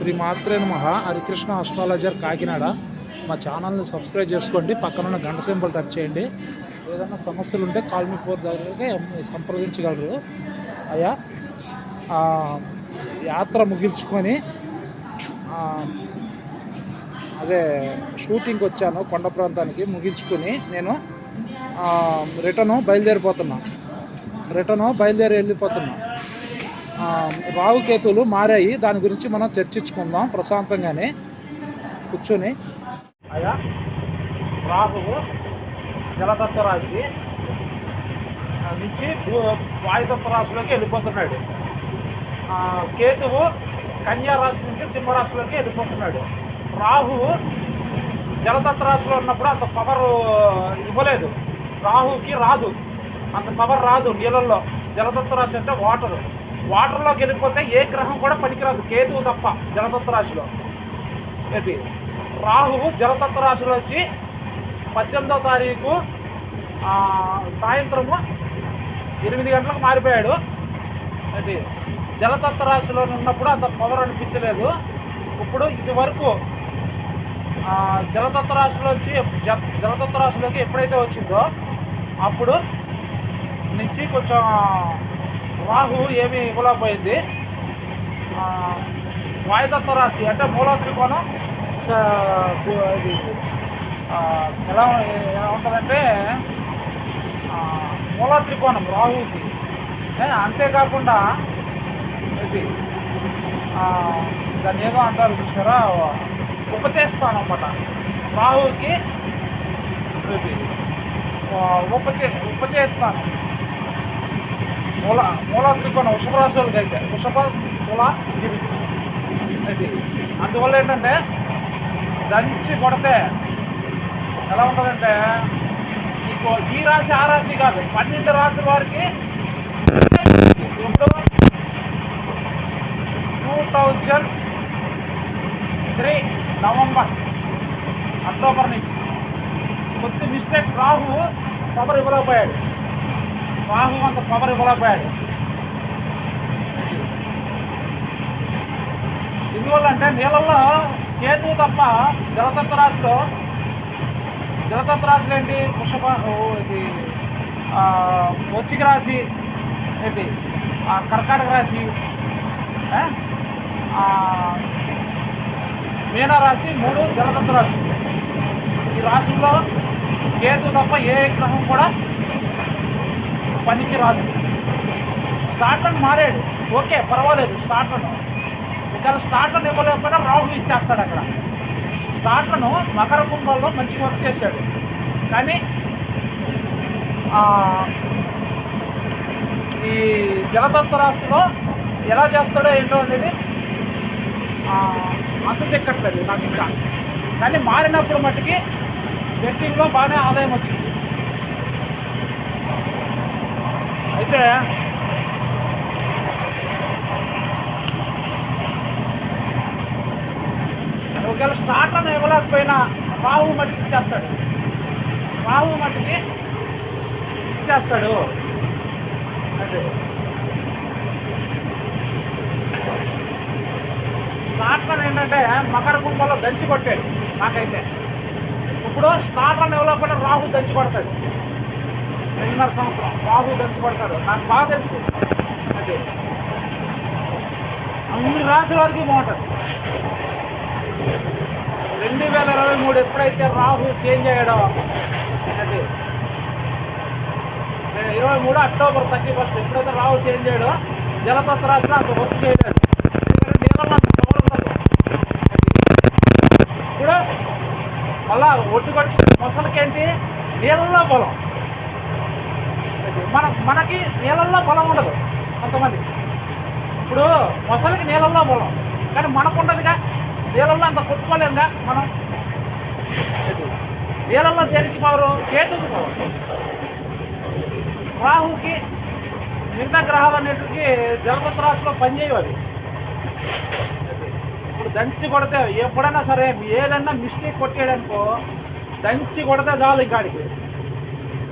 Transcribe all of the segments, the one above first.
శ్రీ మాత్రే నమ. హరికృష్ణ అస్ట్రాలజర్ కాకినాడ. మా ఛానల్ని సబ్స్క్రైబ్ చేసుకోండి. పక్కన గంట సింబల్ టచ్ చేయండి. ఏదైనా సమస్యలు ఉంటే కాల్ మీ ఫోర్ దగ్గరకి సంప్రదించగలరు. అయ్యా యాత్ర ముగించుకొని అదే షూటింగ్కి వచ్చాను కొండ ప్రాంతానికి ముగించుకొని నేను రిటర్ను బయలుదేరిపోతున్నా. రిటర్ను బయలుదేరి వెళ్ళిపోతున్నా. రావుకేతులు మారాయి. దాని గురించి మనం చర్చించుకుందాం ప్రశాంతంగానే. కూర్చొని. అయ్యా రాహువు జలతత్వ రాశి నుంచి వాయుతత్వ రాశిలోకి వెళ్ళిపోతున్నాడు. కేతువు కన్యా రాశి నుంచి సింహరాశిలోకి వెళ్ళిపోతున్నాడు. రాహువు జలతత్వ రాశిలో ఉన్నప్పుడు అంత పవర్ ఇవ్వలేదు. రాహుకి రాదు. అంత పవర్ రాదు నీళ్ళల్లో. జలతత్వ రాశి అంటే వాటర్ వాటర్లోకి వెళ్ళిపోతే ఏ గ్రహం కూడా పనికిరాదు. కేతువు తప్ప జలతత్వ రాశిలో. ఏంటి? రాహువు జలతత్వ రాశిలో వచ్చి పద్దెనిమిదవ తారీఖు సాయంత్రము ఎనిమిది గంటలకు మారిపోయాడు. అది జలతత్వ రాశిలో ఉన్నప్పుడు అంత పవర్ అనిపించలేదు. ఇప్పుడు ఇది వరకు జలతత్వ రాశిలో వచ్చి జలతత్వ రాశిలోకి ఎప్పుడైతే వచ్చిందో అప్పుడు నుంచి కొంచెం రాహు ఏమీ ఇవ్వలేకపోయింది ఆ, రాశి అంటే మూల త్రికోణం ఇది ఎలా ఎలా ఉంటుందంటే మూల త్రికోణం రాహుకి. అంతేకాకుండా ఇది దాన్ని ఏదో అంటారు చూసారా? ఉపచేస్తాను అనమాట రాహుకి ఇది ఉపచే ఉపచేస్తాను మూల మూల త్రికోణం వృషభ అయితే వృషభ మూల గిరి అది అందువల్ల ఏంటంటే దంచి కొడితే ఎలా ఉంటుందంటే మీకు ఈ రాశి ఆ రాశి కాదు పన్నెండు రాశి వారికి two thousand three November October నుంచి. కొద్ది మిస్టేక్స్ రాహు పవర్ ఇవ్వలేకపోయాడు. రాహు అంత పవర్ ఇవ్వలేకపోయాడు. ఎందువల్ల అంటే నీళ్ళల్లో కేతు తప్ప జలతత్వ రాశిలో జలతత్వ రాశులు ఏంటి? వృషభ ఇది వచ్చిక రాశి ఏంటి? కర్కాటక రాశి మీనా మీన రాశి మూడు జలతత్వ రాశి. ఈ రాశుల్లో కేతు తప్ప ఏ గ్రహం కూడా పనికి రాదు స్టార్టర్ మారాడు. ఓకే పర్వాలేదు స్టార్టర్ను ఇక్కడ స్టార్టర్ ఇవ్వలేకపోయినా రాహుల్ ఇచ్చేస్తాడు అక్కడ. స్టార్టర్ను మకర కుంభంలో మంచి వర్క్ చేశాడు. కానీ ఈ జలతత్వ రాశిలో ఎలా చేస్తాడో ఏంటో అనేది అంత చెక్కట్లేదు నాకు ఇంకా. కానీ మారినప్పుడు మట్టుకి బెట్టింగ్లో బాగానే ఆదాయం వచ్చింది. అయితే ఒకవేళ స్టార్ట్లను ఇవ్వలేకపోయినా రాహు మట్టికి ఇచ్చేస్తాడు. రాహు మట్టికి ఇచ్చేస్తాడు. అదే. స్టార్టర్ ఏంటంటే మకర కుంభంలో దంచి కొట్టాడు నాకైతే ఇప్పుడు స్టార్ట్లను ఇవ్వలేకపోయినా రాహు దంచి కొడతాడు. రెండున్నర సంవత్సరం. రాహు తెలుసుపడతాడు నాకు బాగా తెలుసు. అదే. అన్ని రాశుల వరకు బాగుంటుంది. రెండు వేల ఇరవై మూడు ఎప్పుడైతే రాహు చేంజ్ అయ్యాడో అది. ఇరవై మూడు అక్టోబర్ థర్టీ ఫస్ట్ ఎప్పుడైతే రాహు చేంజ్ అయ్యాడో జలతత్వ రాశిలో అంత వర్క్ చేయలేదు. ఎందుకంటే నీళ్ళలో అంత పవర్ ఉండదు. ఇప్పుడు మళ్ళా ఒట్టు కొట్టి మొసలకేంటి? నీళ్ళల్లో బలం అది మన మనకి నీళ్ళల్లో బలం ఉండదు కొంతమంది ఇప్పుడు మొసలికి నీళ్ళల్లో మూలం. కానీ మనకుండదుగా. నీళ్ళల్లో అంత కొట్టుకోలేంగా మనం. నీళ్ళల్లో దేనికి పవరు? రాహుకి మిగతా గ్రహాలు అన్నిటికి జలపత్ర రాశిలో పనిచేయవు అవి. ఇప్పుడు దంచి కొడితే ఎప్పుడైనా సరే ఏదైనా మిస్టేక్ కొట్టేయడానికో దంచి కొడితే చాలు ఇంకాడికి.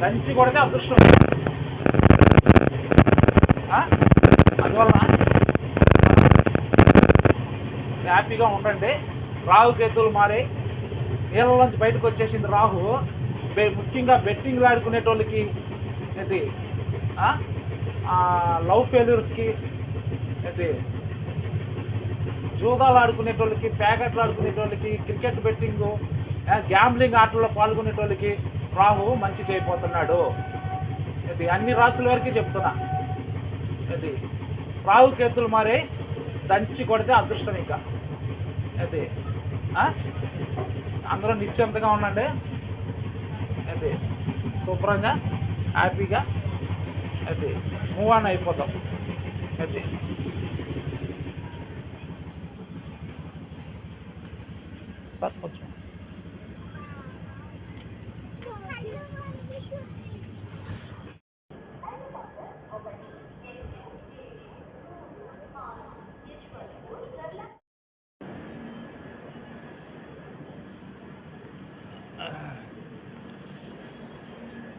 దంచి కొడితే అదృష్టం ఆ? అందువలన హ్యాపీగా ఉండండి. రాహు కేతులు మారే. నీళ్ళలోంచి బయటకు వచ్చేసింది రాహు. ముఖ్యంగా బెట్టింగ్లు ఆడుకునేటోళ్ళకి ఇది లవ్ ఫెయిల్యూర్స్కి ఇది జూదాలు ఆడుకునేటోళ్ళకి ప్యాకెట్లు ఆడుకునేటోళ్ళకి క్రికెట్ బెట్టింగ్ గ్యాంబ్లింగ్ ఆటల్లో పాల్గొనేటోళ్ళకి రాహు మంచి చేయబోతున్నాడు. ఇది అన్ని రాసుల వరకు చెప్తున్నా. ఇది రాహు కేతులు మారే. దంచి కొడితే అదృష్టం ఇంకా. అది. అందరూ నిశ్చింతగా ఉండండి. అది. శుభ్రంగా హ్యాపీగా అది. మూవ్ ఆన్ అయిపోతాం. అది. సార్ కొంచెం.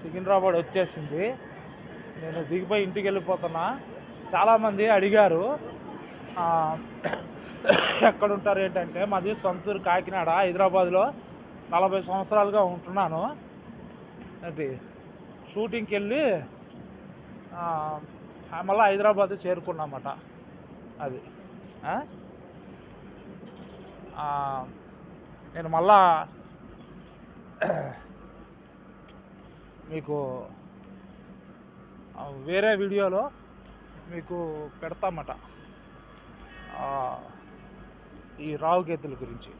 సికింద్రాబాద్ వచ్చేసింది. నేను దిగిపోయి ఇంటికి వెళ్ళిపోతున్నా. చాలామంది అడిగారు ఎక్కడుంటారు ఎక్కడ ఉంటారు ఏంటంటే మాది సొంతూరు కాకినాడ హైదరాబాద్లో నలభై సంవత్సరాలుగా ఉంటున్నాను. అది షూటింగ్కి వెళ్ళి మళ్ళీ హైదరాబాద్ చేరుకున్నామట. అది నేను మళ్ళా మీకు వేరే వీడియోలో మీకు పెడతామట. ఈ రావు గేతుల గురించి.